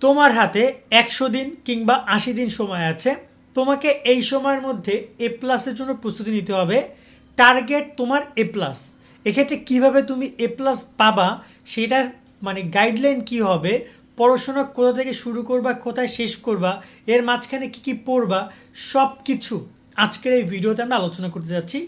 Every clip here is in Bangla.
তোমার হাতে একশো দিন কিংবা আশি দিন সময় আছে। তোমাকে এই সময়ের মধ্যে এ প্লাসের জন্য প্রস্তুতি নিতে হবে। টার্গেট তোমার এ প্লাস এক্ষেত্রে কীভাবে তুমি এ প্লাস পাবা, সেটার মানে গাইডলাইন কী হবে, পড়াশোনা কোথা থেকে শুরু করবা, কোথায় শেষ করবা, এর মাঝখানে কী কী পড়বা সব কিছু আজকের এই ভিডিওতে আমরা আলোচনা করতে যাচ্ছি।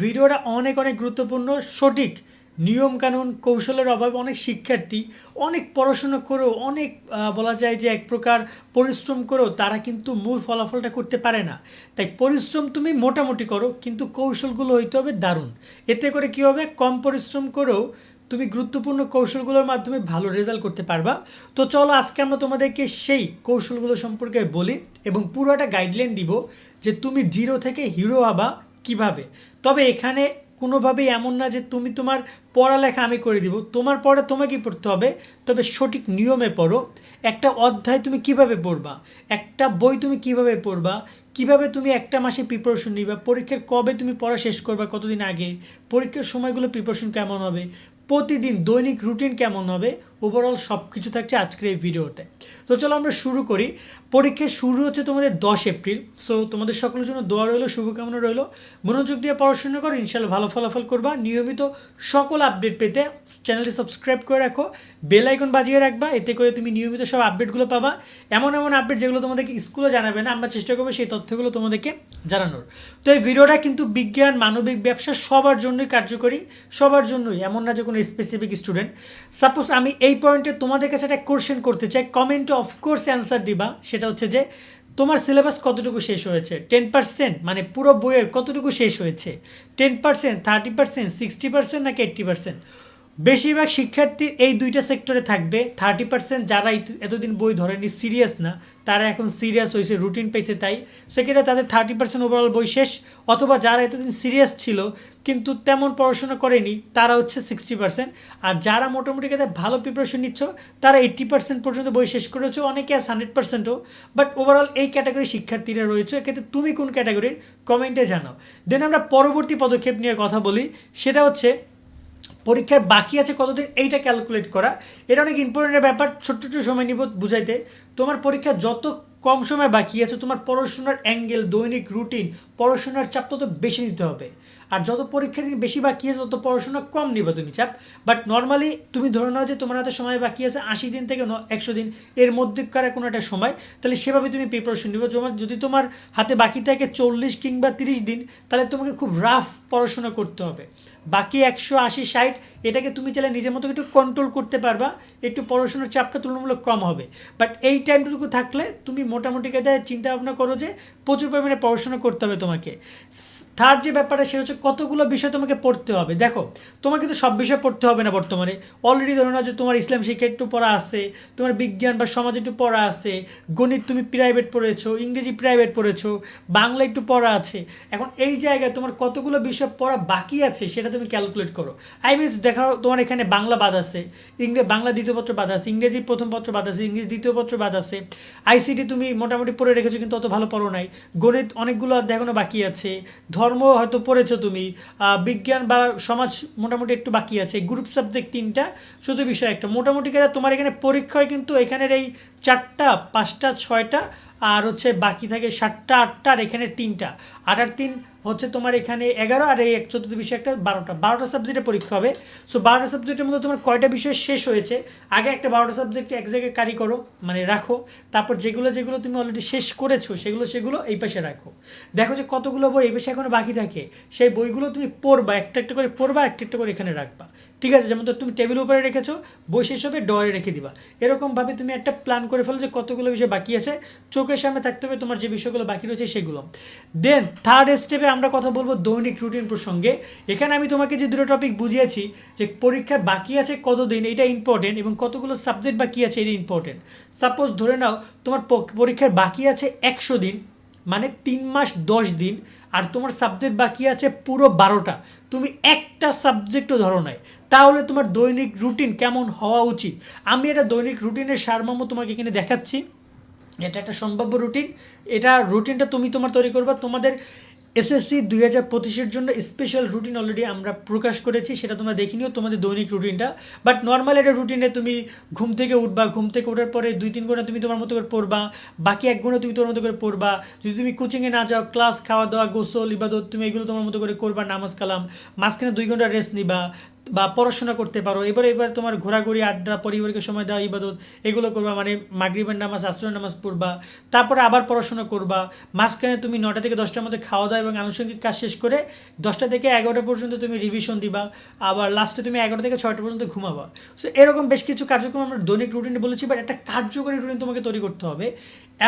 ভিডিওটা অনেক অনেক গুরুত্বপূর্ণ, সঠিক নিয়মকানুন কৌশলের অভাবে অনেক শিক্ষার্থী অনেক পড়াশুনো করেও অনেক বলা যায় যে এক প্রকার পরিশ্রম করেও তারা কিন্তু মূল ফলাফলটা করতে পারে না। তাই পরিশ্রম তুমি মোটামুটি করো, কিন্তু কৌশলগুলো হইতে হবে দারুণ। এতে করে কী হবে? কম পরিশ্রম করেও তুমি গুরুত্বপূর্ণ কৌশলগুলোর মাধ্যমে ভালো রেজাল্ট করতে পারবা। তো চলো আজকে আমরা তোমাদেরকে সেই কৌশলগুলো সম্পর্কে বলি এবং পুরোটা গাইডলাইন দিব যে তুমি জিরো থেকে হিরো হবা কীভাবে। তবে এখানে কোনোভাবেই এমন না যে তুমি তোমার পড়ালেখা আমি করে দিব। তোমার পড়া তোমাকেই পড়তে হবে, তবে সঠিক নিয়মে পড়ো। একটা অধ্যায় তুমি কীভাবে পড়বা? একটা বই তুমি কীভাবে পড়বা? কীভাবে তুমি একটা মাসে প্রিপারেশন নিবা? পরীক্ষার কবে তুমি পড়া শেষ করবা কতদিন আগে? পরীক্ষার সময়গুলো প্রিপারেশন কেমন হবে? প্রতিদিন দৈনিক রুটিন কেমন হবে? ওভারঅল সব কিছু থাকছে আজকের এই ভিডিওতে। তো চলো আমরা শুরু করি। পরীক্ষা শুরু হচ্ছে তোমাদের দশ এপ্রিল। সো তোমাদের সকলের জন্য দোয়া রইল, শুভকামনা রইল। মনোযোগ দিয়ে পড়াশোনা করো ইনশাল্লাহ ভালো ফলাফল করবা। নিয়মিত সকল আপডেট পেতে চ্যানেলটি সাবস্ক্রাইব করে রাখো। বেল আইকন বাজিয়ে রাখবা, এতে করে তুমি নিয়মিত সব আপডেটগুলো পাবা। এমন এমন আপডেট যেগুলো তোমাদেরকে স্কুলে জানাবে না, আমরা চেষ্টা করব সেই তথ্যগুলো তোমাদেরকে জানানোর। তো এই ভিডিওটা কিন্তু বিজ্ঞান, মানবিক ব্যবসা সবার জন্যই কার্যকরী, সবার জন্যই, এমন না যে কোনো স্পেসিফিক স্টুডেন্ট সাপোজ আমি এই পয়েন্টে তোমাদের কাছে একটা কোশ্চেন করতে চাই। কমেন্টে অফকোর্স অ্যান্সার দিবা। সেটা হচ্ছে যে, তোমার সিলেবাস কতটুকু শেষ হয়েছে? টেন পার্সেন্ট মানে পুরো বইয়ের কতটুকু শেষ হয়েছে? Ten percent thirty percent sixty percent নাকি এইট্টি পার্সেন্ট বেশিরভাগ শিক্ষার্থী এই দুইটা সেক্টরে থাকবে। থার্টি পার্সেন্ট যারা এতদিন বই ধরেনি সিরিয়াস না, তারা এখন সিরিয়াস হয়েছে রুটিন পেয়েছে তাই। সেক্ষেত্রে তাদের থার্টি পার্সেন্ট ওভারঅল বই শেষ, অথবা যারা এতদিন সিরিয়াস ছিল, কিন্তু তেমন পড়াশোনা করেনি, তারা হচ্ছে সিক্সটি পার্সেন্ট আর যারা মোটামুটি কাজে ভালো প্রিপারেশন নিচ্ছ, তারা এইট্টি পার্সেন্ট পর্যন্ত বই শেষ করেছ, অনেকে আছে হান্ড্রেড পার্সেন্টও বাট ওভারঅল এই ক্যাটাগরির শিক্ষার্থীরা রয়েছে। এক্ষেত্রে তুমি কোন ক্যাটাগরির কমেন্টে জানাও। দেন আমরা পরবর্তী পদক্ষেপ নিয়ে কথা বলি, সেটা হচ্ছে পরীক্ষার বাকি আছে কতদিন, এইটা ক্যালকুলেট করা। এটা অনেক ইম্পর্টেন্ট ব্যাপার, ছোট্ট ছোট্ট সময় নিব বুঝাইতে। তোমার পরীক্ষা যত কম সময় বাকি আছে, তোমার পড়াশোনার অ্যাঙ্গেল দৈনিক রুটিন পড়াশোনার চাপ তত বেশি নিতে হবে। আর যত পরীক্ষার দিন বেশি বাকি আছে, তত পড়াশোনা কম নিবা তুমি চাপ। বাট নর্মালি তুমি ধরে নাও যে তোমার হাতে সময় বাকি আছে আশি দিন থেকে একশো দিন, এর মধ্যেকার কোনো একটা সময়, তাহলে সেভাবে তুমি প্রিপারেশন নিবে। তোমার যদি তোমার হাতে বাকি থাকে চল্লিশ কিংবা তিরিশ দিন, তাহলে তোমাকে খুব রাফ পড়াশোনা করতে হবে। বাকি একশো আশি ষাট, এটাকে তুমি চাইলে নিজের মতো একটু কন্ট্রোল করতে পারবা। একটু পড়াশোনার চাপটা তুলনামূলক কম হবে। বাট এই টাইমটুকু থাকলে তুমি মোটামুটি কাজে চিন্তা ভাবনা করো যে প্রচুর পরিমাণে পড়াশোনা করতে হবে তোমাকে। থার্ড যে ব্যাপারটা, সেটা হচ্ছে কতগুলো বিষয় তোমাকে পড়তে হবে। দেখো, তোমাকে তো সব বিষয় পড়তে হবে না বর্তমানে। অলরেডি ধরে নাও যে তোমার ইসলাম শিক্ষা একটু পড়া আছে, তোমার বিজ্ঞান বা সমাজ একটু পড়া আছে, গণিত তুমি প্রাইভেট পড়েছো, ইংরেজি প্রাইভেট পড়েছো, বাংলা একটু পড়া আছে। এখন এই জায়গায় তোমার কতগুলো বিষয় পড়া বাকি আছে, সেটা তুমি ক্যালকুলেট করো। আই মিনস দেখো, তোমার এখানে বাংলা বাদ আছে ইংরেজি বাংলা দ্বিতীয় পত্র বাদ আছে, ইংরেজি প্রথম পত্র বাদ আছে, ইংরেজি দ্বিতীয় পত্র বাদ আছে। আইসিটি তুমি মোটামুটি পড়ে রেখেছো, কিন্তু অত ভালো পড়ো নাই। গণিত অনেকগুলো এখনও বাকি আছে। ধর্ম হয়তো পড়েছো তুমি বিজ্ঞান বা সমাজ মোটামুটি একটু বাকি আছে। গ্রুপ সাবজেক্ট তিনটা, শুধু বিষয় একটা। মোটামুটি তোমার এখানে পরীক্ষায় কিন্তু এখানের এই চারটা, পাঁচটা, ছয়টা, আর হচ্ছে বাকি থাকে সাতটা, আটটা, আর এখানে তিনটা। আট আর তিন হচ্ছে তোমার এখানে এগারো, আর এই এক চতুর্থ বিষয় একটা বারোটা। বারোটা সাবজেক্টে পরীক্ষা হবে। সো বারোটা সাবজেক্টের মধ্যে তোমার কয়টা বিষয় শেষ হয়েছে? আগে একটা বারোটা সাবজেক্ট এক জায়গায় কারি করো মানে রাখো। তারপর যেগুলো যেগুলো তুমি অলরেডি শেষ করেছ, সেগুলো সেগুলো এই পাশে রাখো। দেখো যে কতগুলো বই এই পাশে এখনও বাকি থাকে। সেই বইগুলো তুমি পড়বা, একটা একটা করে পড়বা একটা একটা করে এখানে রাখবা। ঠিক আছে? যেমন তো তুমি টেবিল উপরে রেখেছো, বই শেষ হবে ডরে রেখে দিবা। এরকমভাবে তুমি একটা প্ল্যান করে ফেলো যে কতগুলো বিষয় বাকি আছে। চোখের সামনে থাকতে হবে তোমার যে বিষয়গুলো বাকি রয়েছে সেগুলো। দেন থার্ড স্টেপে আমরা কথা বলব দৈনিক রুটিন প্রসঙ্গে। এখানে আমি তোমাকে যে দুটো টপিক বুঝিয়েছি, যে পরীক্ষার বাকি আছে কতদিন, এটা ইম্পর্টেন্ট এবং কতগুলো সাবজেক্ট বাকি আছে এটা ইম্পর্টেন্ট সাপোজ ধরে নাও, তোমার পরীক্ষার বাকি আছে একশো দিন মানে তিন মাস দশ দিন, আর তোমার সাবজেক্ট বাকি আছে পুরো বারোটা। তুমি একটা সাবজেক্টও ধরো নাই। তাহলে তোমার দৈনিক রুটিন কেমন হওয়া উচিত? আমি এটা দৈনিক রুটিনের সারমর্ম তোমাকে এখানে দেখাচ্ছি। এটা একটা সম্ভাব্য রুটিন এটা রুটিনটা তুমি তোমার তৈরি করবা। তোমাদের এসএসসি দুই হাজার পঁচিশের জন্য স্পেশাল রুটিন অলরেডি আমরা প্রকাশ করেছি, সেটা তোমরা দেখে নিও তোমাদের দৈনিক রুটিনটা বাট নর্মাল একটা রুটিনে তুমি ঘুম থেকে উঠবা, ঘুম থেকে ওঠার পরে দুই তিন ঘণ্টা তুমি তোমার মতো করে পড়বা, বাকি এক ঘণ্টা তুমি তোমার মতো করে পড়বা। যদি তুমি কোচিংয়ে না যাও ক্লাস খাওয়া দাওয়া গোসল, ইবাদত, তুমি এগুলো তোমার মতো করে করবা, নামাজ, কালাম। মাঝখানে দুই ঘণ্টা রেস্ট নিবা। বা পড়াশোনা করতে পারো, এবার এবার তোমার ঘোরাঘুরি, আড্ডা, পরিবারকে সময় দেওয়া, ইবাদত, এগুলো করবা মানে মাগরিবের নামাজ, আসরের নামাজ পড়বা, তারপরে আবার পড়াশোনা করবা, মাঝখানে তুমি নটা থেকে দশটার মধ্যে খাওয়া দাওয়া এবং আনুষঙ্গিক কাজ শেষ করে দশটা থেকে এগারোটা পর্যন্ত তুমি রিভিশন দিবা, আবার লাস্টে তুমি এগারোটা থেকে ছয়টা পর্যন্ত ঘুমাবা। সো এরকম বেশ কিছু কার্যক্রম আমরা দৈনিক রুটিনে বলেছি বাট একটা কার্যকরী রুটিন তোমাকে তৈরি করতে হবে।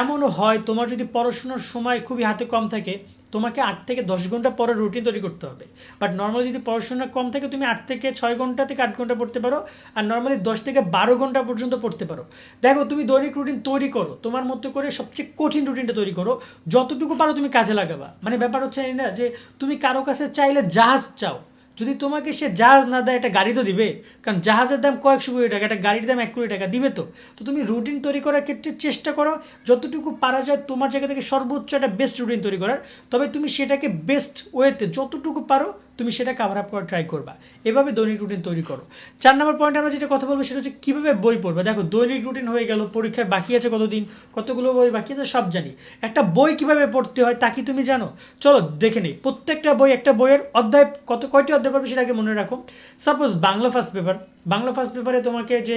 এমনও হয় তোমার যদি পড়াশোনার সময় খুবই হাতে কম থাকে তোমাকে আট থেকে দশ ঘণ্টা পরে রুটিন তৈরি করতে হবে। বাট নর্মালি যদি পড়াশোনা কম থাকে, তুমি আট থেকে ছয় ঘণ্টা থেকে আট ঘণ্টা পড়তে পারো আর নর্মালি দশ থেকে বারো ঘণ্টা পর্যন্ত পড়তে পারো। দেখো, তুমি দৈনিক রুটিন তৈরি করো। তোমার মতো করে সবচেয়ে কঠিন রুটিনটা তৈরি করো। যতটুকু পারো তুমি কাজে লাগাবা। মানে ব্যাপার হচ্ছে না যে, তুমি কারও কাছে চাইলে জাহাজ চাও। যদি তোমাকে সে জাহাজ না দেয়, একটা গাড়ি তো দিবে। কারণ জাহাজের দাম কয়েকশো কোটি টাকা, একটা গাড়ির দাম এক কোটি টাকা দিবে তো। তো তুমি রুটিন তৈরি করার ক্ষেত্রে চেষ্টা করো, যতটুকু পারা যায় তোমার জায়গা থেকে সর্বোচ্চ একটা বেস্ট রুটিন তৈরি করার। তবে তুমি সেটাকে বেস্ট ওয়েতে যতটুকু পারো তুমি সেটা কাভার আপ করার ট্রাই করবা। এভাবে দৈনিক রুটিন তৈরি করো। চার নম্বর পয়েন্ট আমরা যেটা কথা বলব সেটা হচ্ছে কীভাবে বই পড়বে। দেখো, দৈনিক রুটিন হয়ে গেল, পরীক্ষার বাকি আছে কতদিন, কতগুলো বই বাকি আছে সব জানি। একটা বই কীভাবে পড়তে হয় তা কি তুমি জানো? চলো, দেখে নিই। প্রত্যেকটা বই একটা বইয়ের অধ্যায়, কত, কয়টি অধ্যায় পড়বে সেটাকে মনে রাখো। Suppose Bangla first paper Bangla first পেপারে তোমাকে যে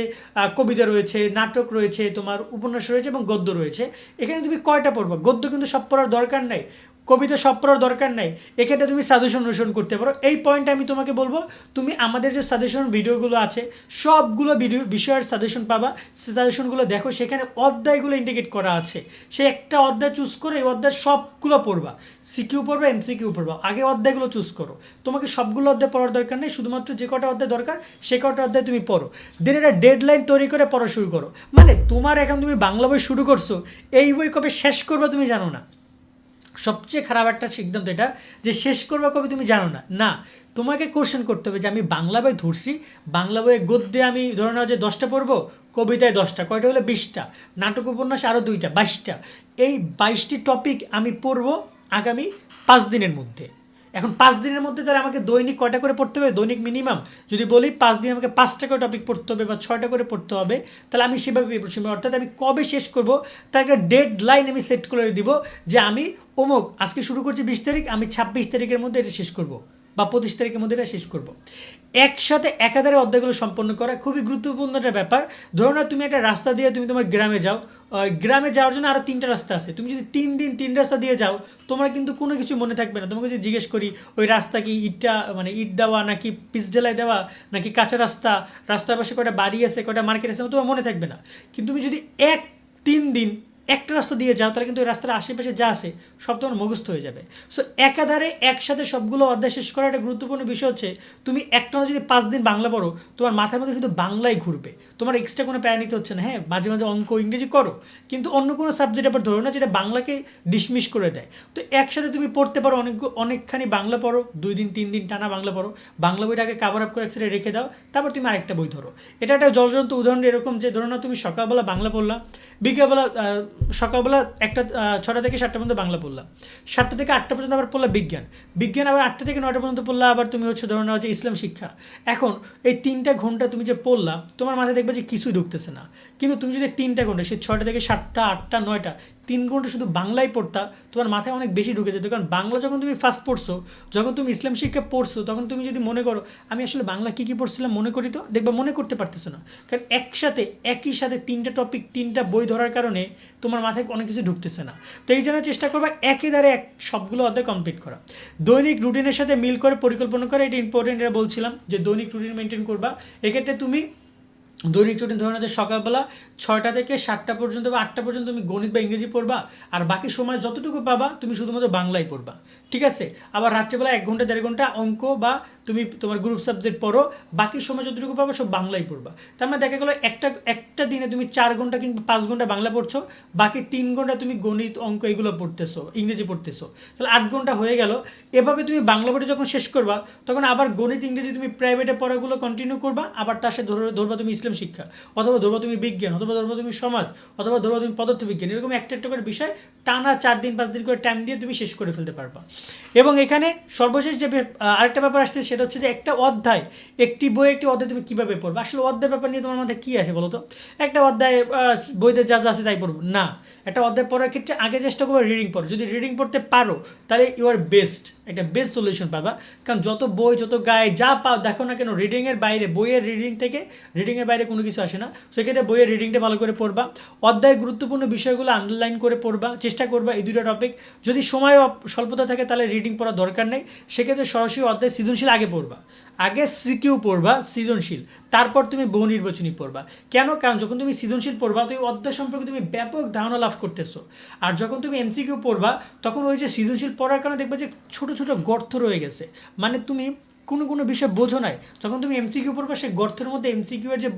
কবিতা রয়েছে, নাটক রয়েছে, তোমার উপন্যাস রয়েছে এবং গদ্য রয়েছে। এখানে তুমি কয়টা পড়বা? গদ্য কিন্তু সব পড়ার দরকার নাই। কবিতা সব পড়ার দরকার নাই। এক্ষেত্রে তুমি সাজেশন অনুসরণ করতে পারো। এই পয়েন্টে আমি তোমাকে বলব, তুমি আমাদের যে সাজেশন ভিডিওগুলো আছে, সবগুলো ভিডিও বিষয়ের সাজেশন পাবা সাজেশনগুলো দেখো, সেখানে অধ্যায়গুলো ইন্ডিকেট করা আছে। সে একটা অধ্যায় চুজ করে, এই অধ্যায় সবগুলো পড়বা। সিকিউ পড়বা এমসিকিউ পড়বা। আগে অধ্যায়গুলো চুজ করো। তোমাকে সবগুলো অধ্যায় পড়ার দরকার নেই, শুধুমাত্র যে কটা অধ্যায় দরকার, সে কটা অধ্যায় তুমি পড়ো। দেন একটা ডেডলাইন তৈরি করে পড়া শুরু করো। মানে তোমার এখন তুমি বাংলা বই শুরু করছ, এই বই কবে শেষ করবে তুমি জানো না। সবচেয়ে খারাপ একটা সিদ্ধান্ত এটা যে শেষ করবা কবে তুমি জানো না। না, তোমাকে কোশ্চেন করতে হবে যে আমি বাংলা বই ধরছি, বাংলা বইয়ে গদ্যে আমি ধরে নাও যে দশটা পড়ব, কবিতায় দশটা, কয়টা হলে বিশটা, নাটক উপন্যাস আরও দুইটা, বাইশটা। এই বাইশটি টপিক আমি পড়ব আগামী পাঁচ দিনের মধ্যে। এখন পাঁচ দিনের মধ্যে তাহলে আমাকে দৈনিক কয়টা করে পড়তে হবে দৈনিক মিনিমাম যদি বলি পাঁচ দিন আমাকে পাঁচটা করে টপিক পড়তে হবে বা ছয়টা করে পড়তে হবে, তাহলে আমি সেভাবে। অর্থাৎ আমি কবে শেষ করব, তার একটা ডেড লাইন আমি সেট করে দিব যে আমি, অমুক, আজকে শুরু করছি বিশ তারিখ, আমি ছাব্বিশ তারিখের মধ্যে এটা শেষ করব বা পঁচিশ তারিখের মধ্যে এটা শেষ করব। একসাথে একাধারে অধ্যায়গুলো সম্পন্ন করা খুবই গুরুত্বপূর্ণ একটা ব্যাপার। ধরো না তুমি একটা রাস্তা দিয়ে তুমি তোমার গ্রামে যাও গ্রামে যাওয়ার জন্য আরও তিনটা রাস্তা আছে। তুমি যদি তিন দিন তিন রাস্তা দিয়ে যাও, তোমার কিন্তু কোনো কিছু মনে থাকবে না। তোমাকে যদি জিজ্ঞেস করি, ওই রাস্তা কি ইটটা মানে ইট দেওয়া নাকি পিস ঢালাই দেওয়া, নাকি কাঁচা রাস্তা, রাস্তার পাশে কয়টা বাড়ি আছে, কয়টা মার্কেট আছে, তোমার মনে থাকবে না। কিন্তু তুমি যদি এক, তিন দিন একটা রাস্তা দিয়ে যাও, তাহলে কিন্তু ওই রাস্তার আশেপাশে যা আছে সব তোমার মুখস্থ হয়ে যাবে। সো একাধারে একসাথে সবগুলো অধ্যায় শেষ করার একটা গুরুত্বপূর্ণ বিষয় হচ্ছে, তুমি একটা যদি পাঁচ দিন বাংলা পড়ো, তোমার মাথার মধ্যে শুধু বাংলাই ঘুরবে। তোমার এক্সট্রা কোনো প্যারা নিতে হচ্ছে না। হ্যাঁ মাঝে মাঝে অঙ্ক ইংরেজি করো, কিন্তু অন্য কোনো সাবজেক্ট আবার ধরো না, যেটা বাংলাকে ডিসমিস করে দেয়। তো একসাথে তুমি পড়তে পারো অনেক, অনেকখানি বাংলা পড়ো, দুই দিন, তিন দিন টানা বাংলা পড়ো। বাংলা বইটাকে কাভার আপ করে একসাথে রেখে দাও, তারপর তুমি আরেকটা বই ধরো। এটা একটা জলজন্ত উদাহরণ এরকম যে, ধরো না তুমি সকালবেলা বাংলা পড়লা, বিকেলবেলা সকালবেলা একটা ছটা থেকে সাতটা পর্যন্ত বাংলা পড়লাম। সাতটা থেকে আটটা পর্যন্ত আবার পড়লা বিজ্ঞান। বিজ্ঞান আবার আটটা থেকে নটা পর্যন্ত পড়লা, আবার তুমি হচ্ছে ধরো না হচ্ছে ইসলাম শিক্ষা। এখন এই তিনটা ঘণ্টা তুমি যে পড়লা, তোমার মাথায় দেখবে যে কিছুই ঢুকতেছে না। কিন্তু তুমি যদি তিনটা ঘণ্টা সে ছটা থেকে সাতটা, আটটা, নয়টা, তিন ঘণ্টা শুধু বাংলায় পড়তা, তোমার মাথায় অনেক বেশি ঢুকে যেত। কারণ বাংলা যখন তুমি ফার্স্ট পড়ছো, যখন তুমি ইসলাম শিক্ষা পড়ছো, তখন তুমি যদি মনে করো, আমি আসলে বাংলা কী কী পড়ছিলাম মনে করি তো, দেখবা মনে করতে পারতেছো না। কারণ একসাথে, একই সাথে তিনটা টপিক তিনটা বই ধরার কারণে তোমার মাথায় অনেক কিছু ঢুকতেছে না। তো এই জন্য চেষ্টা করবা একই দ্বারে এক সবগুলো অধ্যায় কমপ্লিট করা। দৈনিক রুটিনের সাথে মিল করে, পরিকল্পনা করা, এটা ইম্পর্টেন্ট এটা বলছিলাম যে দৈনিক রুটিন মেনটেন করবা। এক্ষেত্রে তুমি দৈনিক রুটিন ধরে নাও সকালবেলা ছয়টা থেকে সাতটা পর্যন্ত বা আটটা পর্যন্ত তুমি গণিত বা ইংরেজি পড়বা, আর বাকি সময় যতটুকু পাবা, তুমি শুধুমাত্র বাংলায় পড়বা। ঠিক আছে? আবার রাত্রেবেলা এক ঘণ্টা, দেড় ঘণ্টা অঙ্ক বা তুমি তোমার গ্রুপ সাবজেক্ট পড়ো, বাকি সময় যতটুকু পাবো সব বাংলাই পড়বা। তার মানে দেখা গেলো একটা একটা দিনে তুমি চার ঘণ্টা কিংবা পাঁচ ঘণ্টা বাংলা পড়ছো, বাকি তিন ঘণ্টা তুমি গণিত, অঙ্ক এগুলো পড়তেছো, ইংরেজি পড়তেছো। তাহলে আট ঘণ্টা হয়ে গেল। এভাবে তুমি বাংলা পড়ে যখন শেষ করবা, তখন আবার গণিত, ইংরেজি তুমি প্রাইভেটে পড়াগুলো কন্টিনিউ করবা, আবার তার সাথে ধরো, ধরবা তুমি ইসলাম শিক্ষা, অথবা ধরবা তুমি বিজ্ঞান, অথবা ধরবা তুমি সমাজ, অথবা ধরবা তুমি পদার্থবিজ্ঞান, এরকম একটা একটা করে বিষয় টানা চার দিন, পাঁচ দিন করে টাইম দিয়ে তুমি শেষ করে ফেলতে পারবা। এবং এখানে সর্বশেষ যে আরেকটা ব্যাপার আসছে, সেটা হচ্ছে যে একটা অধ্যায়, একটি বই একটি অধ্যায় তুমি কীভাবে পড়বে? আসলে অধ্যায় ব্যাপার নিয়ে তোমার মাথায় কি আসে বলো তো? একটা অধ্যায় বইতে যা যা আছে তাই পড়ব। না, একটা অধ্যায় পড়ার ক্ষেত্রে আগে চেষ্টা করব রিডিং পড়ো যদি রিডিং পড়তে পারো, তাহলে ইউ আর বেস্ট একটা বেস্ট সলিউশন পাবা। কারণ যত বই, যত গায়ে যা পাও, দেখো না কেন রিডিংয়ের বাইরে, বইয়ের রিডিং থেকে রিডিংয়ের বাইরে কোনো কিছু আসে না। সেক্ষেত্রে বইয়ের রিডিংটা ভালো করে পড়বা। অধ্যায়ের গুরুত্বপূর্ণ বিষয়গুলো আন্ডারলাইন করে পড়বা, চেষ্টা করবা এই দুটো টপিক যদি সময় স্বল্পতা থাকে তাহলে রিডিং পড়ার দরকার নেই। সেক্ষেত্রে সরাসরি অধ্যায় সৃজনশীল আগে পড়বা। আগে সিকিউ পড়বা, সৃজনশীল। তারপর তুমি বহু নির্বাচনী পড়বা। কেন? কারণ যখন তুমি সৃজনশীল পড়বা, তো এই অধ্যায় সম্পর্কে তুমি ব্যাপক ধারণা লাভ করতেছো। আর যখন তুমি এমসিকিউ পড়বা, তখন ওই যে সৃজনশীল পড়ার কারণে দেখবে যে ছোট ছোট গর্ত রয়ে গেছে। মানে তুমি কোনো কোনো বিষয় বোঝো নাই। যখন তুমি এমসিকিউ পড়বে, সেই গর্তের মধ্যে এমসিকিউ এর যে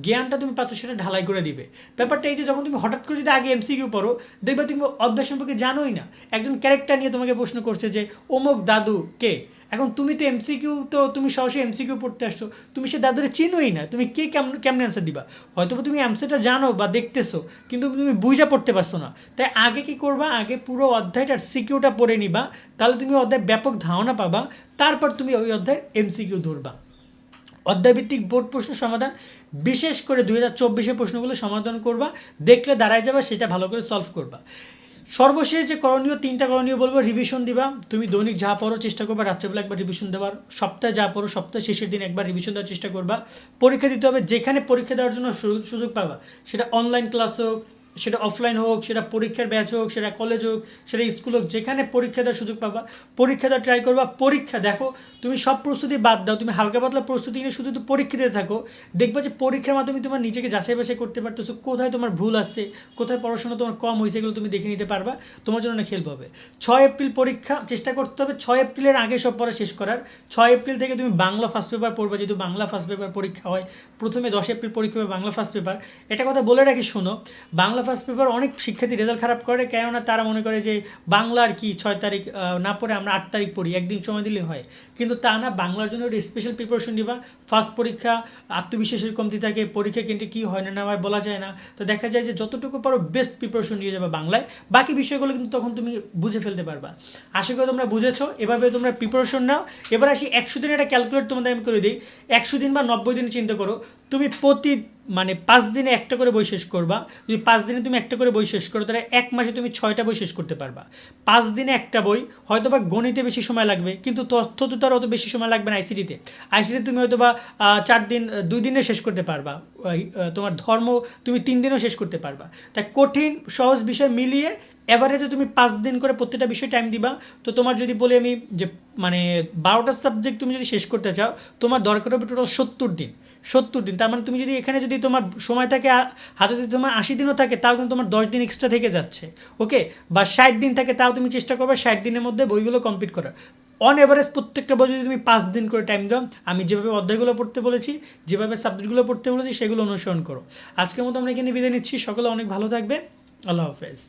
জ্ঞানটা তুমি পাচ্ছ, সেটা ঢালাই করে দিবে। ব্যাপারটা এই যে, যখন তুমি হঠাৎ করে যদি আগে এমসিকিউ পড়ো, দেখবে তুমি অভ্যাস সম্পর্কে জানোই না। একজন ক্যারেক্টার নিয়ে তোমাকে প্রশ্ন করছে যে, অমুক দাদু কে? এখন তুমি তো এমসিকিউ তো তুমি সরাসরি এমসিকিউ পড়তে আসছো, তুমি সে দাদুরে চিনোই না, তুমি কে কেমন কেমন অ্যান্সার দিবা? হয়তো তুমি অ্যান্সারটা জানো বা দেখতেছো, কিন্তু তুমি বুঝা পড়তে পারছ না। তাই আগে কি করবা? আগে পুরো অধ্যায়টার সিকিউটা পড়ে নিবা, তাহলে তুমি অধ্যায় ব্যাপক ধারণা পাবা, তারপর তুমি ওই অধ্যায়ের এমসিকিউ ধরবা। অধ্যায়ভিত্তিক বোর্ড প্রশ্ন সমাধান, বিশেষ করে দুই হাজার চব্বিশের প্রশ্নগুলো সমাধান করবা, দেখলে দাঁড়ায় যাবে, সেটা ভালো করে সলভ করবা। সর্বশেষ যে করণীয়, তিনটা করণীয় বলব রিভিশন দিবা। তুমি দৈনিক যা পড়ো চেষ্টা করবা, রাত্রেবেলা একবার রিভিশন দেওয়ার, সপ্তাহে যা পড়ো সপ্তাহে শেষের দিন একবার রিভিশন দেওয়ার চেষ্টা করবা। পরীক্ষা দিতে হবে, যেখানে পরীক্ষা দেওয়ার জন্য সুযোগ পাবা, সেটা অনলাইন ক্লাস হোক সেটা অফলাইন হোক, সেটা পরীক্ষার ব্যাচ হোক, সেটা কলেজ হোক, সেটা স্কুল হোক, যেখানে পরীক্ষা দেওয়ার সুযোগ পাবা, পরীক্ষা দেওয়ার ট্রাই করবা, পরীক্ষা দেখো, তুমি সব প্রস্তুতি বাদ দাও, তুমি হালকা পাতলা প্রস্তুতি নিয়ে শুধু পরীক্ষা দিতে থাকো, দেখবা যে পরীক্ষার মাধ্যমে তোমার নিজেকে যাচাই বাছাই করতে পারতেছো, কোথায় তোমার ভুল আসছে, কোথায় পড়াশোনা তোমার কম হয়েছে, এগুলো তুমি দেখে নিতে পারবা, তোমার জন্য অনেক হেল্প হবে। ছয় এপ্রিল পরীক্ষা, চেষ্টা করতে হবে, ছয় এপ্রিলের আগে সব পড়া শেষ করার, ছয় এপ্রিল থেকে তুমি বাংলা ফার্স্ট পেপার পড়বা, যেহেতু বাংলা ফার্স্ট পেপার পরীক্ষা হয়, প্রথমে দশ এপ্রিল পরীক্ষা হবে বাংলা ফার্স্ট পেপার এটা কথা বলে রাখি, শোনো, বাংলা ফার্স্ট পেপার অনেক শিক্ষার্থী রেজাল্ট খারাপ করে, কেননা তারা মনে করে যে বাংলার কি ছয় তারিখ না পড়ে আমরা আট তারিখ পড়ি, একদিন সময় দিলে হয়। কিন্তু তা না, বাংলার জন্য একটা স্পেশাল প্রিপারেশন নিবা। ফার্স্ট পরীক্ষা, আত্মবিশ্বাসের কমতি থাকে, পরীক্ষা কেন্দ্রে কী হয় না না হয় বলা যায় না। তো দেখা যায় যে যতটুকু পারো বেস্ট প্রিপারেশন নিয়ে যাবে বাংলায়। বাকি বিষয়গুলো কিন্তু তখন তুমি বুঝে ফেলতে পারবা। আশা করি তোমরা বুঝেছ, এভাবে তোমরা প্রিপারেশন নাও। এবার আসি একশো দিনের একটা ক্যালকুলেট তোমাদের আমি করে দিই। একশো দিন বা নব্বই দিন চিন্তা করো, তুমি প্রতি মানে পাঁচ দিনে একটা করে বই শেষ করবা। যদি পাঁচ দিনে তুমি একটা করে বই শেষ করো, তাহলে এক মাসে তুমি ছয়টা বই শেষ করতে পারবা। পাঁচ দিনে একটা বই হয়তো বা গণিতে বেশি সময় লাগবে, কিন্তু তথ্য তো তার অত বেশি সময় লাগবে না আইসিটিতে আইসিটি তুমি হয়তো বা চার দিন দুই দিনে শেষ করতে পারবা। তোমার ধর্ম, তুমি তিন দিনেও শেষ করতে পারবা। তাই কঠিন, সহজ বিষয় মিলিয়ে এভারেজে তুমি পাঁচ দিন করে প্রত্যেকটা বিষয় টাইম দিবা, তো তোমার যদি বলি আমি যে মানে বারোটা সাবজেক্ট তুমি যদি শেষ করতে চাও, তোমার দরকার হবে টোটাল সত্তর দিন সত্তর দিন। তার মানে তুমি যদি এখানে যদি তোমার সময় থাকে হাতে যদি তোমার আশি দিনও থাকে, তাও কিন্তু তোমার দশ দিন এক্সট্রা থেকে যাচ্ছে ওকে বা ষাট দিন থাকে, তাও তুমি চেষ্টা করবে ষাট দিনের মধ্যে বইগুলো কমপ্লিট করার। অন এভারেজ প্রত্যেকটা বই যদি তুমি পাঁচ দিন করে টাইম দাও, আমি যেভাবে অধ্যায়গুলো পড়তে বলেছি, যেভাবে সাবজেক্টগুলো পড়তে বলেছি, সেগুলো অনুসরণ করো। আজকের মতো আমরা এখানে বিদায় নিচ্ছি। সকলে অনেক ভালো থাকবে। আল্লাহ হাফেজ।